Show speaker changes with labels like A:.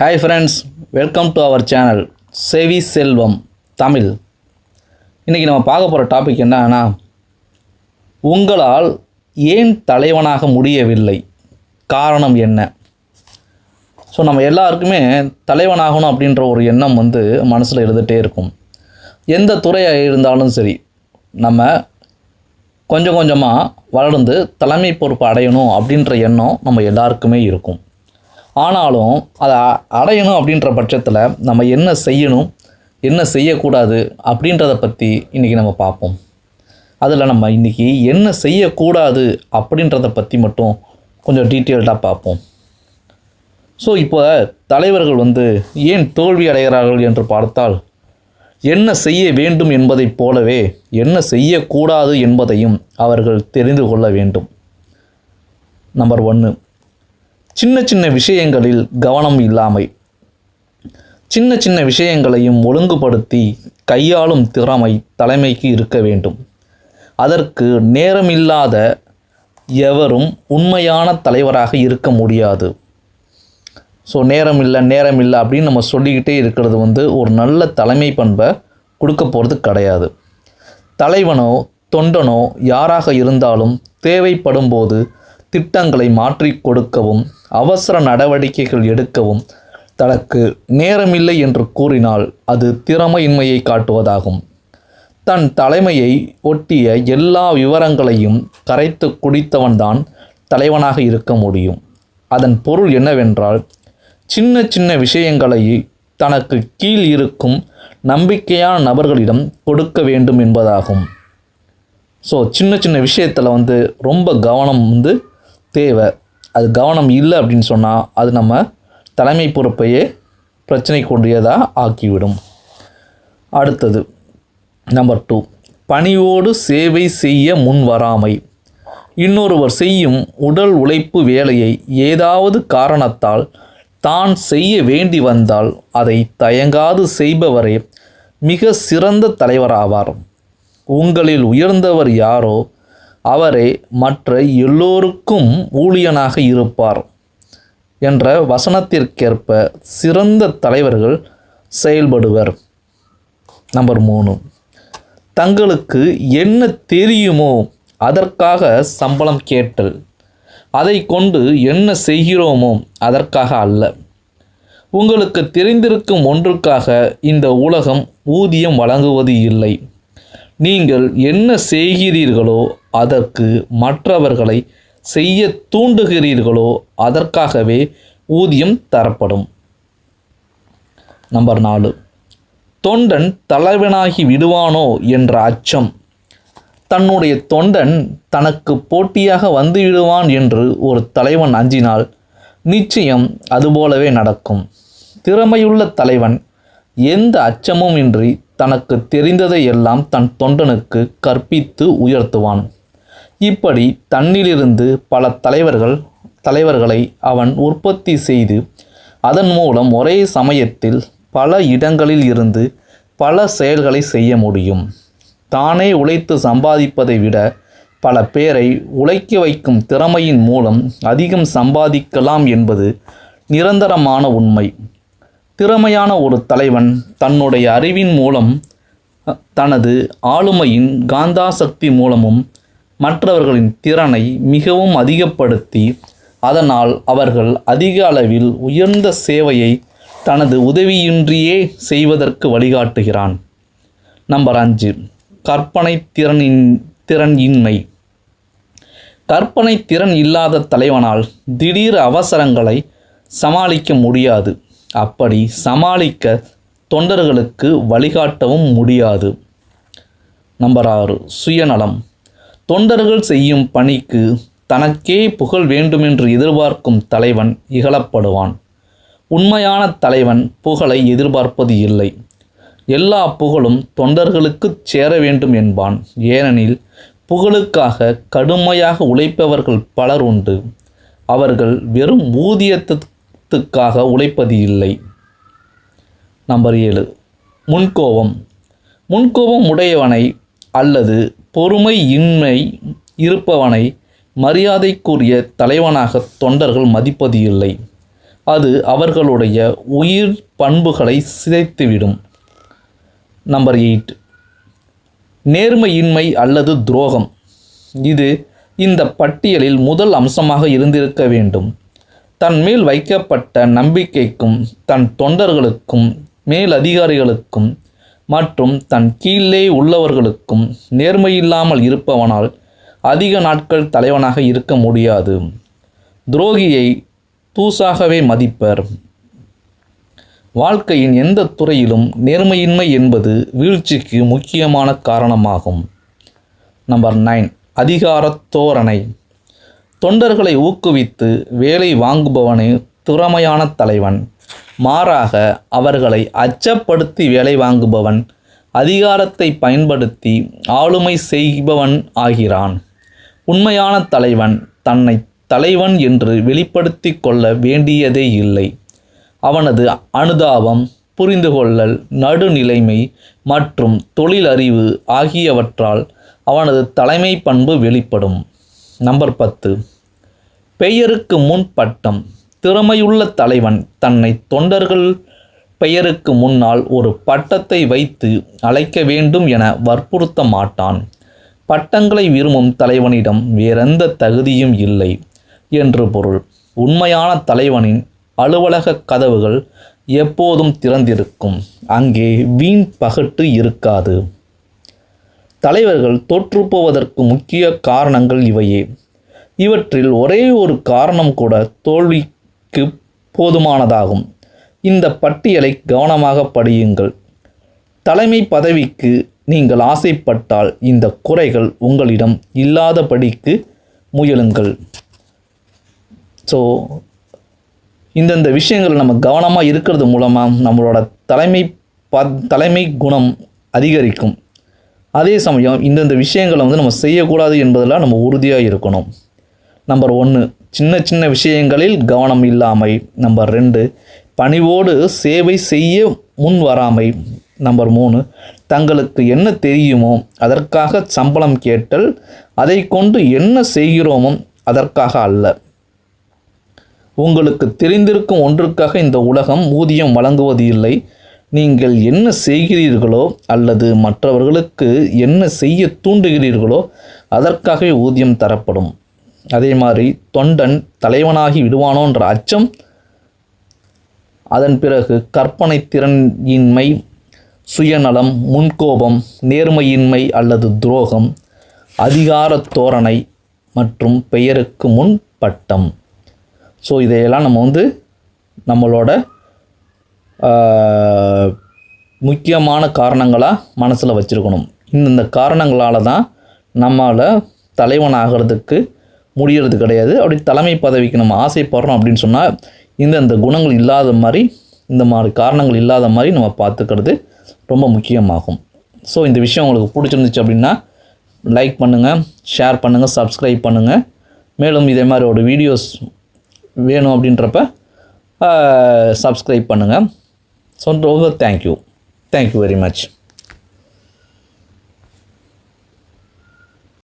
A: Hi friends welcome to our channel Sevi Selvam Tamil இன்றைக்கி நம்ம பார்க்க போகிற டாபிக் என்னன்னா உங்களால் ஏன் தலைவனாக முடியவில்லை? காரணம் என்ன? ஸோ நம்ம எல்லாருக்குமே தலைவனாகணும் அப்படின்ற ஒரு எண்ணம் வந்து மனசில் இருந்துகிட்டே இருக்கும். எந்த துறையாக இருந்தாலும் சரி நம்ம கொஞ்சம் கொஞ்சமாக வளர்ந்து தலைமை பொறுப்பு அடையணும் அப்படின்ற எண்ணம் நம்ம எல்லாருக்குமே இருக்கும். ஆனாலும் அதை அ- அடையணும் அப்படின்ற பட்சத்தில் நம்ம என்ன செய்யணும் என்ன செய்யக்கூடாது அப்படின்றத பற்றி இன்றைக்கி நம்ம பார்ப்போம். அதில் நம்ம இன்றைக்கி என்ன செய்யக்கூடாது அப்படின்றத பற்றி மட்டும் கொஞ்சம் டீட்டெயில்டாக பார்ப்போம். ஸோ இப்போ தலைவர்கள் வந்து ஏன் தோல்வி அடைகிறார்கள் என்று பார்த்தால் என்ன செய்ய வேண்டும் என்பதைப் போலவே என்ன செய்யக்கூடாது என்பதையும் அவர்கள் தெரிந்து கொள்ள வேண்டும். நம்பர் ஒன்று சின்ன சின்ன விஷயங்களில் கவனம் இல்லாமை. சின்ன சின்ன விஷயங்களையும் ஒழுங்குபடுத்தி கையாளும் திறமை தலைமைக்கு இருக்க வேண்டும். அதற்கு நேரமில்லாத எவரும் உண்மையான தலைவராக இருக்க முடியாது. ஸோ நேரம் இல்லை நேரம் இல்லை அப்படின்னு நம்ம சொல்லிக்கிட்டே இருக்கிறது வந்து ஒரு நல்ல தலைமை பண்பை கொடுக்க போகிறது கிடையாது. தலைவனோ தொண்டனோ யாராக இருந்தாலும் தேவைப்படும் போது திட்டங்களை மாற்றி கொடுக்கவும் அவசர நடவடிக்கைகள் எடுக்கவும் தனக்கு நேரமில்லை என்று கூறினால் அது திறமையின்மையை காட்டுவதாகும். தன் தலைமையை ஒட்டிய எல்லா விவரங்களையும் கரைத்து குடித்தவன்தான் தலைவனாக இருக்க முடியும். அதன் பொருள் என்னவென்றால் சின்ன சின்ன விஷயங்களை தனக்கு கீழ் இருக்கும் நம்பிக்கையான நபர்களிடம் கொடுக்க வேண்டும் என்பதாகும். ஸோ சின்ன சின்ன விஷயத்தில் வந்து ரொம்ப கவனம் வந்து தேவை. அது கவனம் இல்லை அப்படின்னு சொன்னால் அது நம்ம தலைமை பொறுப்பையே பிரச்சனைக்குரியதாக ஆக்கிவிடும். அடுத்தது நம்பர் டூ பணியோடு சேவை செய்ய முன் வராமை. இன்னொருவர் செய்யும் உடல் உழைப்பு வேலையை ஏதாவது காரணத்தால் தான் செய்ய வேண்டி வந்தால் அதை தயங்காது செய்பவரே மிக சிறந்த தலைவராவார். உங்களில் உயர்ந்தவர் யாரோ அவரே மற்ற எல்லோருக்கும் ஊழியனாக இருப்பார் என்ற வசனத்திற்கேற்ப சிறந்த தலைவர்கள் செயல்படுவர். நம்பர் மூணு. தங்களுக்கு என்ன தெரியுமோ அதற்காக சம்பளம் கேட்டல். அதை கொண்டு என்ன செய்கிறோமோ அதற்காக அல்ல. உங்களுக்கு தெரிந்திருக்கும் ஒன்றுக்காக இந்த உலகம் ஊதியம் வழங்குவது இல்லை. நீங்கள் என்ன செய்கிறீர்களோ அதற்கு மற்றவர்களை செய்ய தூண்டுகிறீர்களோ அதற்காகவே ஊதியம் தரப்படும். நம்பர் நாலு. தொண்டன் தலைவனாகி விடுவானோ என்ற அச்சம். தன்னுடைய தொண்டன் தனக்கு போட்டியாக வந்து விடுவான் என்று ஒரு தலைவன் அஞ்சினால் நிச்சயம் அதுபோலவே நடக்கும். திறமையுள்ள தலைவன் எந்த அச்சமும் இன்றி தனக்கு தெரிந்ததை எல்லாம் தன் தொண்டனுக்கு கற்பித்து உயர்த்துவான். இப்படி தன்னிலிருந்து பல தலைவர்கள் தலைவர்களை அவன் உற்பத்தி செய்து அதன் மூலம் ஒரே சமயத்தில் பல இடங்களில் இருந்து பல செயல்களை செய்ய முடியும். தானே உழைத்து சம்பாதிப்பதை விட பல பேரை உழைக்க வைக்கும் திறமையின் மூலம் அதிகம் சம்பாதிக்கலாம் என்பது நிரந்தரமான உண்மை. திறமையான ஒரு தலைவன் தன்னுடைய அறிவின் மூலம் தனது ஆளுமையின் காந்தாசக்தி மூலமும் மற்றவர்களின் திறனை மிகவும் அதிகப்படுத்தி அதனால் அவர்கள் அதிக அளவில் உயர்ந்த சேவையை தனது உதவியின்றியே செய்வதற்கு வழிகாட்டுகிறான். நம்பர் அஞ்சு கற்பனை திறனின் திறன் இன்மை. கற்பனை திறன் இல்லாத தலைவனால் திடீர் அவசரங்களை சமாளிக்க முடியாது. அப்படி சமாளிக்க தொண்டர்களுக்கு வழிகாட்டவும் முடியாது. நம்பர் ஆறு சுயநலம். தொண்டர்கள் செய்யும் பணிக்கு தனக்கே புகழ் வேண்டுமென்று எதிர்பார்க்கும் தலைவன் இகழப்படுவான். உண்மையான தலைவன் புகழை எதிர்பார்ப்பது இல்லை. எல்லா புகழும் தொண்டர்களுக்குச் சேர வேண்டும் என்பான். ஏனெனில் புகழுக்காக கடுமையாக உழைப்பவர்கள் பலர் உண்டு. அவர்கள் வெறும் ஊதியத்துக்காக உழைப்பது இல்லை. நம்பர் ஏழு. முன்கோபம். முன்கோபம் உடையவனை அல்லது பொறுமை இன்மை இருப்பவனை மரியாதைக்குரிய தலைவனாக தொண்டர்கள் மதிப்பது இல்லை அது அவர்களுடைய உயிர் பண்புகளை சிதைத்துவிடும். நம்பர் எயிட் நேர்மையின்மை அல்லது துரோகம். இது இந்த பட்டியலில் முதல் அம்சமாக இருந்திருக்க வேண்டும். தன் மேல் வைக்கப்பட்ட நம்பிக்கைக்கும் தன் தொண்டர்களுக்கும் மேலதிகாரிகளுக்கும் மற்றும் தன் கீழே உள்ளவர்களுக்கும் நேர்மையில்லாமல் இருப்பவனால் அதிக நாட்கள் தலைவனாக இருக்க முடியாது. துரோகியை தூசாகவே மதிப்பர். வாழ்க்கையின் எந்த துறையிலும் நேர்மையின்மை என்பது வீழ்ச்சிக்கு முக்கியமான காரணமாகும். Number nine. அதிகாரத் தோரணை. தொண்டர்களை ஊக்குவித்து வேலை வாங்குபவனே திறமையான தலைவன். மாறாக அவர்களை அச்சப்படுத்தி வேலை வாங்குபவன் அதிகாரத்தை பயன்படுத்தி ஆளுமை செய்பவன் ஆகிறான். உண்மையான தலைவன் தன்னை தலைவன் என்று வெளிப்படுத்தி கொள்ள வேண்டியதே இல்லை. அவனது அனுதாபம் புரிந்து கொள்ளல் நடுநிலைமை மற்றும் தொழிலறிவு ஆகியவற்றால் அவனது தலைமை பண்பு வெளிப்படும். நம்பர் பத்து. பெயருக்கு முன் பட்டம். திறமையுள்ள தலைவன் தன்னை தொண்டர்கள் பெயருக்கு முன்னால் ஒரு பட்டத்தை வைத்து அழைக்க வேண்டும் என வற்புறுத்த மாட்டான் பட்டங்களை விரும்பும் தலைவனிடம் வேறெந்த தகுதியும் இல்லை என்று பொருள். உண்மையான தலைவனின் அலுவலக கதவுகள் எப்போதும் திறந்திருக்கும். அங்கே வீண் பகட்டு இருக்காது. தலைவர்கள் தோற்றுப்போவதற்கு முக்கிய காரணங்கள் இவையே. இவற்றில் ஒரே ஒரு காரணம் கூட தோல்வி தோல்விக்கு போதுமானதாகும். இந்த பட்டியலை கவனமாக படியுங்கள். தலைமை பதவிக்கு நீங்கள் ஆசைப்பட்டால் இந்த குறைகள் உங்களிடம் இல்லாதபடிக்கு முயலுங்கள். ஸோ இந்தந்த விஷயங்கள் நம்ம கவனமாக இருக்கிறது மூலமாக நம்மளோட தலைமை ப தலைமை குணம் அதிகரிக்கும். அதே சமயம் இந்தந்த விஷயங்களை வந்து நம்ம செய்யக்கூடாது என்பதில் நம்ம உறுதியாக இருக்கணும். நம்பர் ஒன்று சின்ன சின்ன விஷயங்களில் கவனம் இல்லாமை. நம்பர் ரெண்டு பணிவோடு சேவை செய்ய முன் வராமை. நம்பர் மூணு தங்களுக்கு என்ன தெரியுமோ அதற்காக சம்பளம் கேட்டல் அதை கொண்டு என்ன செய்கிறோமோ அதற்காக அல்ல. உங்களுக்கு தெரிந்திருக்கும் ஒன்றுக்காக இந்த உலகம் ஊதியம் வழங்குவது இல்லை. நீங்கள் என்ன செய்கிறீர்களோ அல்லது மற்றவர்களுக்கு என்ன செய்ய தூண்டுகிறீர்களோ அதற்காகவே ஊதியம் தரப்படும். அதே மாதிரி தொண்டன் தலைவனாகி விடுவானோன்ற அச்சம் அதன் பிறகு கற்பனை திறனின்மை சுயநலம் முன்கோபம் நேர்மையின்மை அல்லது துரோகம் அதிகார தோரணை மற்றும் பெயருக்கு முன் பட்டம். ஸோ இதையெல்லாம் நம்ம வந்து நம்மளோட முக்கியமான காரணங்களாக மனசில் வச்சுருக்கணும். இந்தந்த காரணங்களால் தான் நம்மளால் தலைவன் ஆகிறதுக்கு முடிகிறது கிடையாது. அப்படி தலைமை பதவிக்கு நம்ம ஆசைப்படுறோம் அப்படின்னு சொன்னால் இந்தந்த குணங்கள் இல்லாத மாதிரி இந்த மாதிரி காரணங்கள் இல்லாத மாதிரி நம்ம பார்த்துக்கிறது ரொம்ப முக்கியமாகும். ஸோ இந்த விஷயம் உங்களுக்கு பிடிச்சிருந்துச்சு அப்படின்னா லைக் பண்ணுங்கள் ஷேர் பண்ணுங்கள் சப்ஸ்கிரைப் பண்ணுங்கள் மேலும் இதே மாதிரி ஒரு வீடியோஸ் வேணும் அப்படின்றப்ப சப்ஸ்கிரைப் பண்ணுங்கள் ஸோ ரொம்ப தேங்க்யூ தேங்க்யூ வெரி மச்